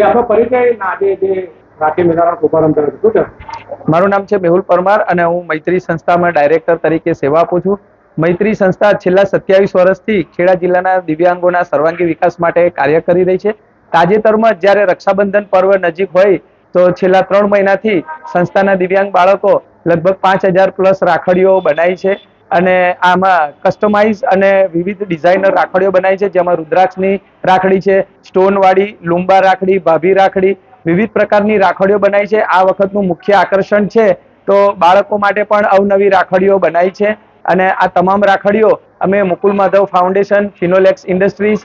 જે આપણો પરિચય ના જે મારું નામ છે મેહુલ પરમાર અને હું મૈત્રી સંસ્થામાં ડાયરેક્ટર તરીકે સેવા આપું છું. મૈત્રી સંસ્થા છેલ્લા સત્યાવીસ વર્ષથી ખેડા જિલ્લાના દિવ્યાંગોના સર્વાંગી વિકાસ માટે કાર્ય કરી રહી છે. તાજેતરમાં જ્યારે રક્ષાબંધન પર્વ નજીક હોય તો છેલ્લા ત્રણ મહિનાથી સંસ્થાના દિવ્યાંગ બાળકો લગભગ પાંચ હજાર પ્લસ રાખડીઓ બનાવી છે. અને આમાં કસ્ટમાઇઝ અને વિવિધ ડિઝાઇનર રાખડીઓ બનાવી છે. જેમાં રુદ્રાક્ષની રાખડી છે, સ્ટોનવાળી, લુંબા રાખડી, ભાભી રાખડી, વિવિધ પ્રકારની રાખડીઓ બનાવી છે. આ વખતનું મુખ્ય આકર્ષણ છે તો બાળકો માટે પણ અવનવી રાખડીઓ બનાવી છે. અને આ તમામ રાખડીઓ અમે Mukul Madhav foundation, Finolex industries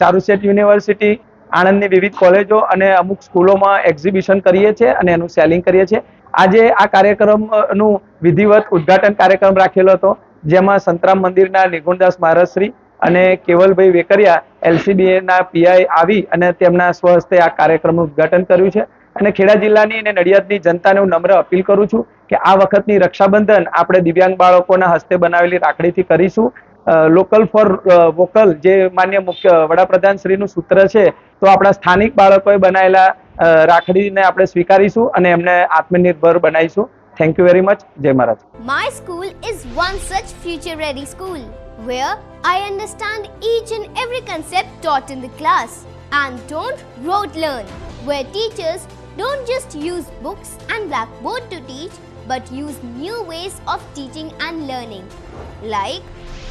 Charusat university આણંદની વિવિધ કોલેજો અને અમુક સ્કૂલોમાં એક્ઝિબિશન કરીએ છીએ અને એનું સેલિંગ કરીએ છીએ. આજે આ કાર્યક્રમનું વિધિવત ઉદ્ઘાટન કાર્યક્રમ રાખેલો હતો, જેમાં સંતરામ મંદિરના નિગુણદાસ મહારાજશ્રી અને કેવલભાઈ વેકરિયા એલસીબીએના પીઆઈ આવી અને તેમના સ્વહસ્તે આ કાર્યક્રમનું ઉદ્ઘાટન કર્યું છે. અને ખેડા જિલ્લાની અને નડિયાદની જનતાને હું નમ્ર અપીલ કરું છું કે આ વખતની રક્ષાબંધન આપણે દિવ્યાંગ બાળકોના હસ્તે બનાવેલી રાખડીથી કરીશું. લોકલ ફોર વોકલ જે માન્ય મુખ્ય વડાપ્રધાન શ્રીનું સૂત્ર છે તો આપણા સ્થાનિક બાળકોએ બનાવેલા રાખડીને આપણે સ્વીકારીશું અને એમને આત્મનિર્ભર બનાવીશું થેન્ક યુ વેરી મચ જય મહારાજ My school is one such future ready school where I understand each and every concept taught in the class and don't rote learn, where teachers don't just use books and blackboard to teach but use new ways of teaching and learning like